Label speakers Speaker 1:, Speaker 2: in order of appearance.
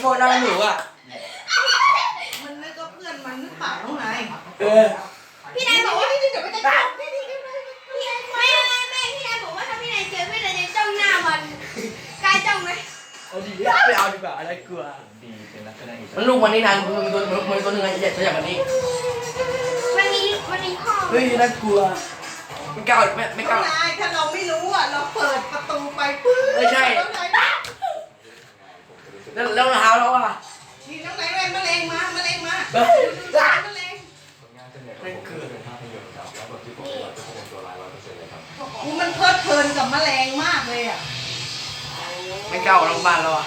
Speaker 1: โทนะมันหนูอะ
Speaker 2: มันนึกว่าเพื่อนมันหรือเปล่าน้องนาย
Speaker 1: เออ
Speaker 3: พี่นายบอกว่า
Speaker 2: พี่จะไปจะไม่นี่ก็ไม่พี
Speaker 3: ่ไม่ไม่ไม่พี่นายบอกว่าถ้าพี่นายเจอพี่นายจะจ้องหน้ามันกายจ้องไหมเ
Speaker 1: อาดีไม่เอาดีกว่าอะไรกลัว
Speaker 4: ดีเป็นลักษณะอีก
Speaker 1: มันลูกมันนี่นานมันมีตัวมึงตัวหนึ่งไอ้ใหญ่ตัวใหญ่วันนี้
Speaker 3: มันมีมันมีข้อเฮ้ย
Speaker 1: น่ากลัวไม่กล้าไม่ไม่กล้า
Speaker 2: ถ้าเราไม่รู้อะ นี่น้องนายแม่แมลงมาแมลงมาเออแมลงผล
Speaker 4: งานส่วนใหญ่ขอ
Speaker 1: งผมก็จะเ
Speaker 4: ป็นภาพยนตร์ครับแล้วบทที่ผมเล่นก็จะเป็นตัวร้ายร้อยเปอร์เซ็นต์เลยครับ
Speaker 2: กูมันเพลิดเพลินกับแมลงมากเลยอะ
Speaker 1: ไม่กล้าออกนอกบ้านแล้วอะ